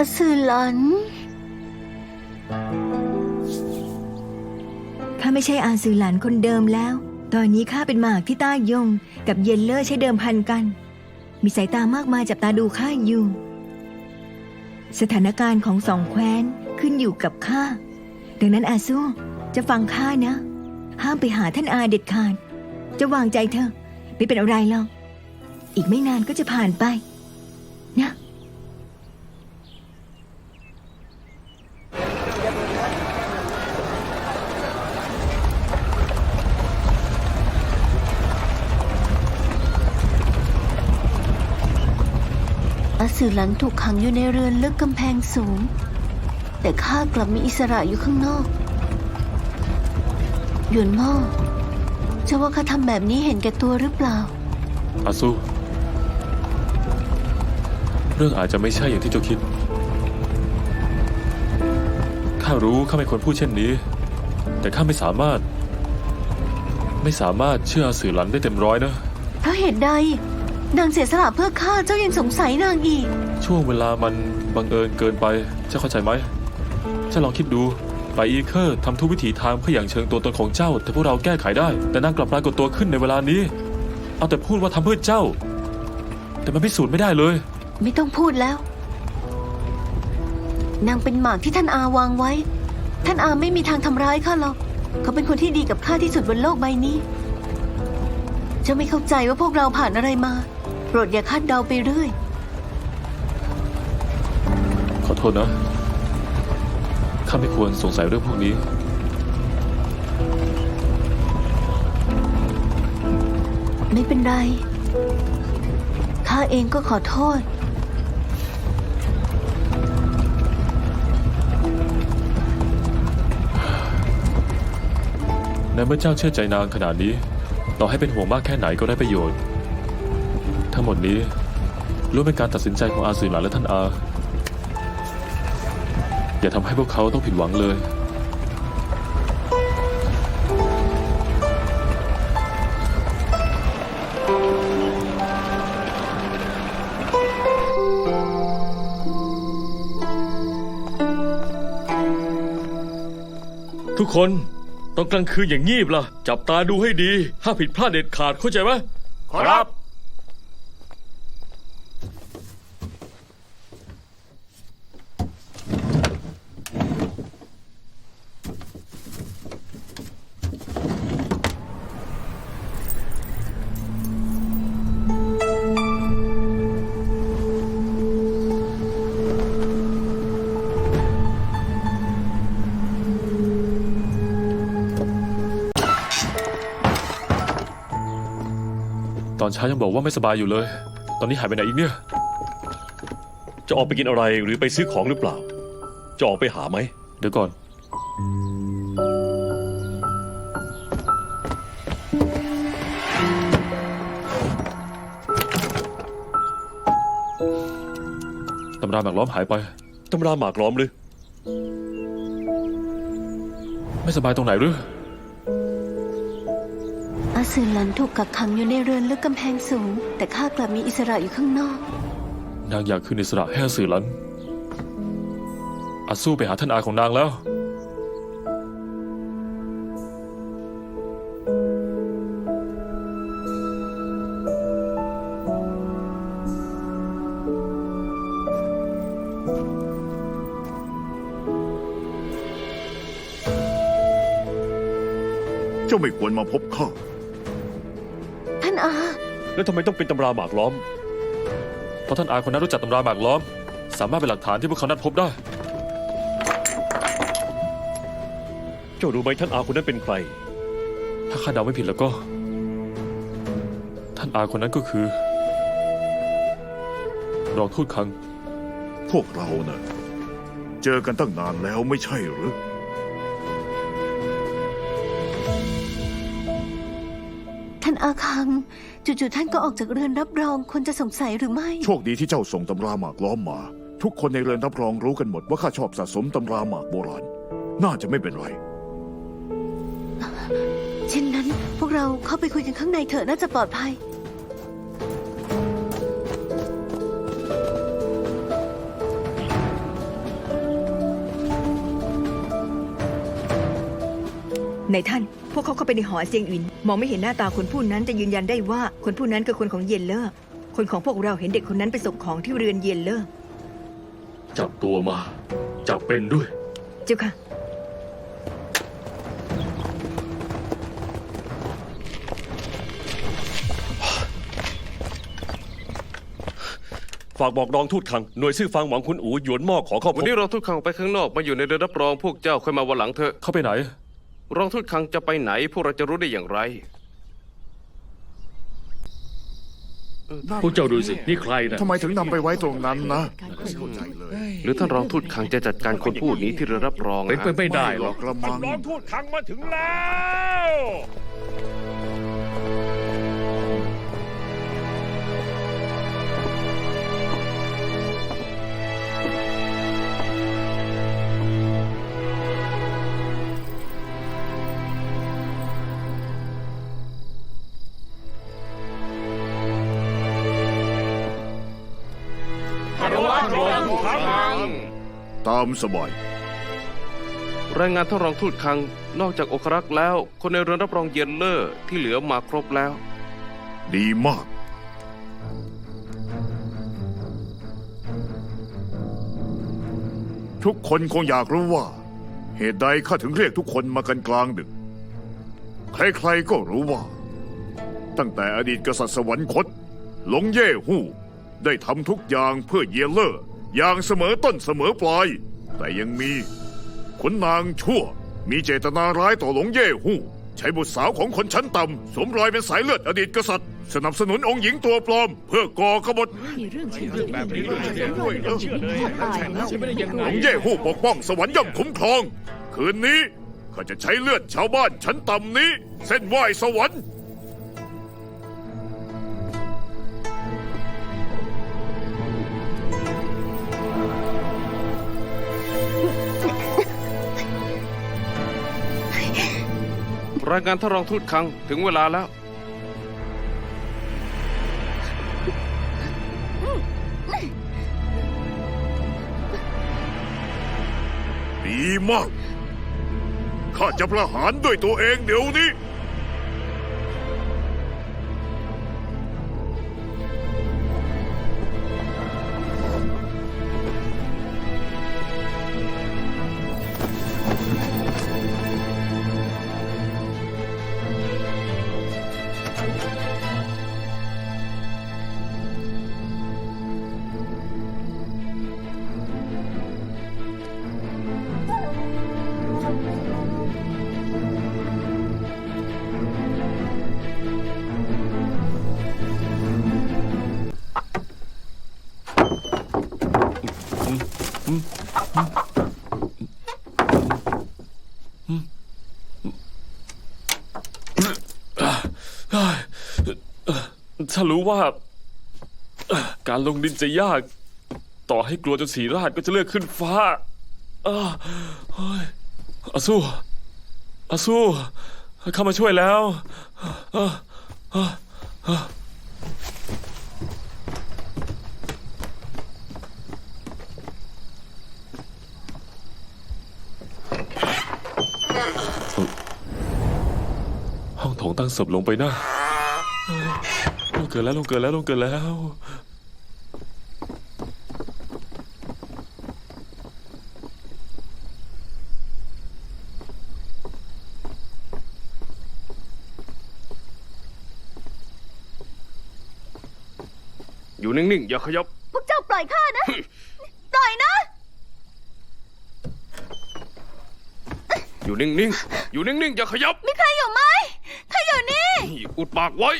อสือหลันข้าไม่ใช่อาซือหลานคนเดิมแล้ว ตอนนี้ข้าเป็นหมากที่ต้ายง กับเยนเลอร์ใช้เดิมพันกัน มีสายตามากมายจับตาดูข้าอยู่ สถานการณ์ของสองแคว้นขึ้นอยู่กับข้า ดังนั้นอาซูจะฟังข้านะ ห้ามไปหาท่านอาเด็ดขาด จะวางใจเถอไม่เป็นอะไรหรอก อีกไม่นานก็จะผ่านไป นะ สือหลันถูกขังอยู่ในเรือนลึกกำแพงสูง แต่ข้ากลับมีอิสระอยู่ข้างนอก หยวนม่อเจ้าว่าข้าทำแบบนี้เห็นแก่ตัวหรือเปล่า อาซู เรื่องอาจจะไม่ใช่อย่างที่เจ้าคิด ข้ารู้ข้าไม่ควรพูดเช่นนี้ แต่ข้าไม่สามารถ ไม่สามารถเชื่ออาสื่อหลันได้เต็มร้อยนะ เพราะเหตุใด นางเสียสละเพื่อข้าเจ้ายังสงสัยนางอีก ช่วงเวลามันบังเอิญเกินไปเจ้าเข้าใจไหมเจ้าลองคิดดูไปอีเคอร์ทำทุกวิถีทางเพื่ออย่างเชิงตัวตนของเจ้า แต่พวกเราแก้ไขได้ แต่นางกลับปรากฏตัวขึ้นในเวลานี้ เอาแต่พูดว่าทำเพื่อเจ้า แต่มันพิสูจน์ไม่ได้เลย ไม่ต้องพูดแล้ว นางเป็นหมากที่ท่านอาวางไว้ ท่านอาไม่มีทางทำร้ายข้าหรอกเขาเป็นคนที่ดีกับข้าที่สุดบนโลกใบนี้ เจ้าไม่เข้าใจว่าพวกเราผ่านอะไรมา โปรดอย่าคาดเดาไปเรื่อย ขอโทษนะ ข้าไม่ควรสงสัยเรื่องพวกนี้ ไม่เป็นไร ข้าเองก็ขอโทษ ในเมื่อเจ้าเชื่อใจนางขนาดนี้ ต่อให้เป็นห่วงมากแค่ไหนก็ได้ประโยชน์ ทั้งหมดนี้ล้วนเป็นการตัดสินใจของอาสือหลานและท่านอา อย่าทำให้พวกเขาต้องผิดหวังเลย ทุกคนตอนกลางคืนอย่างงีบล่ะ จับตาดูให้ดีห้ามผิดพลาดเด็ดขาดเข้าใจไหม ครับ อนเช้ายังบอกว่าไม่สบายอยู่เลย ตอนนี้หายไปไหนอีกเนี่ย จะออกไปกินอะไรหรือไปซื้อของหรือเปล่า จะออกไปหาไหม เดี๋ยวก่อน ตำราหมากล้อมหายไป ตำราหมากล้อมหรือ ไม่สบายตรงไหนหรือ อาสือหลันถูกกักขังอยู่ในเรือนลึกกำแพงสูง แต่ข้ากลับมีอิสระอยู่ข้างนอก นางอยากคืนอิสระให้อาสื่อหลันอาสู้ไปหาท่านอาของนางแล้ว เจ้าไม่ควรมาพบข้าท่านอา แล้วทำไมต้องเป็นตำราหมากล้อม เพราะท่านอาคนนั้นรู้จักตำราหมากล้อม สามารถเป็นหลักฐานที่พวกเขานัดพบได้ เจ้ารู้ไหมท่านอาคนนั้นเป็นใคร ถ้าข้าเดาไม่ผิดแล้วก็ ท่านอาคนนั้นก็คือรองทูตคัง พวกเราเนะ่ะเจอกันตั้งนานแล้วไม่ใช่หรือ อาคัง จู่ๆท่านก็ออกจากเรือนรับรองคนจะสงสัยหรือไม่ โชคดีที่เจ้าส่งตำราหมากล้อมมา ทุกคนในเรือนรับรองรู้กันหมดว่าข้าชอบสะสมตำราหมากโบราณ น่าจะไม่เป็นไร เช่นนั้นพวกเราเข้าไปคุยกันข้างในเถอะน่าจะปลอดภัย ในท่าน พวกเขาเข้าไปในหอเซียงอิน มองไม่เห็นหน้าตาคนผู้นั้นจะยืนยันได้ว่าคนผู้นั้นคือคนของเยนเลอร์คนของพวกเราเห็นเด็กคนนั้นไปส่งของที่เรือนเยนเลอร์จับตัวมา จับเป็นด้วย เจ้าค่ะ ฝากบอกรองทูตขังหน่วยซื่อฟังหวังคุณอูหยวนหม้อขอเข้าพวันบนี้รองทูตขังไปข้างนอกมาอยู่ในเรือรับรองพวกเจ้าค่อยมาวันหลังเถอะ เข้าไปไหน รองทูตขังจะไปไหน พวกเราจะรู้ได้อย่างไรพวกเจ้าดูสิ นี่ใครนะทำไมถึงนำไปไว้ตรงนั้นนะไม่เข้าใจเลยหรือท่านรองทูตขังจะจัดการคนผู้นี้ที่เรือรับรองเป็นนะไปไม่ได้หรอกกระมังรองทูตขังมาถึงแล้ว ตามสบาย รายงานท่านรองทูตขัง นอกจากองครักษ์แล้ว คนในเรือรับรองเย็นเลอร์ที่เหลือมาครบแล้ว ดีมาก ทุกคนคงอยากรู้ว่า เหตุใดข้าถึงเรียกทุกคนมากันกลางดึก ใครๆก็รู้ว่า ตั้งแต่อดีตกษัตริย์สวรรคต หลงเย่หู้ ได้ทำทุกอย่างเพื่อเยเลอร์อย่างเสมอต้นเสมอปลาย แต่ยังมีขุนนางชั่ว มีเจตนาร้ายต่อหลงเย่หู้ ใช้บุตรสาวของคนชั้นต่ำสวมรอยเป็นสายเลือดอดีตกษัตริย์ สนับสนุนองค์หญิงตัวปลอม เพื่อก่อกบฏแบบนี้เลยด้วยเหรออเลยแล้วไม่ได้ยังหไง ลงเย่หู้ปกป้องสวรรค์ย่อมคุ้มครอง คืนนี้ข้าจะใช้เลือดชาวบ้านชั้นต่ำนี้ เส้นไหวสวรรค์ รายงานท่านรองทูตคังถึงเวลาแล้ว ดีมาก ข้าจะประหารด้วยตัวเองเดี๋ยวนี้ ถ้ารู้ว่า การลงดินจะยาก ต่อให้กลัวจนสีราชก็จะเลือกขึ้นฟ้าอาเฮ้ยอาสู้อาสู้เข้ามาช่วยแล้วอาอาอาห้องโถงตั้งศพลงไปนะ เกินแล้วลงเกินแล้วลงเกินแล้ว อยู่นิ่งๆ อย่าขยับ พวกเจ้าปล่อยข้านะ ปล่อยนะ อยู่นิ่งๆ อยู่นิ่งๆ อย่าขยับ มีใครอยู่ไหมข้าอยู่นี่นี่อุดปากไว้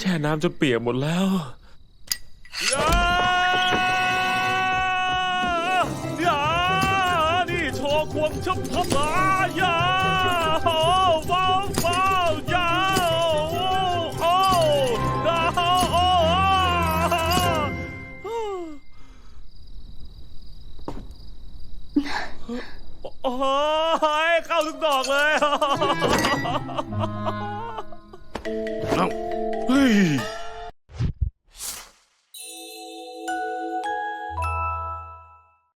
แช่น้ำจะเปียกหมดแล้วย่าย่านี่ชว์ควงชับพับลายาโอ้ว้าวว้าวยาโอ้โอ้ดาโอ้โอ้ยเข้าทุกดอกเลย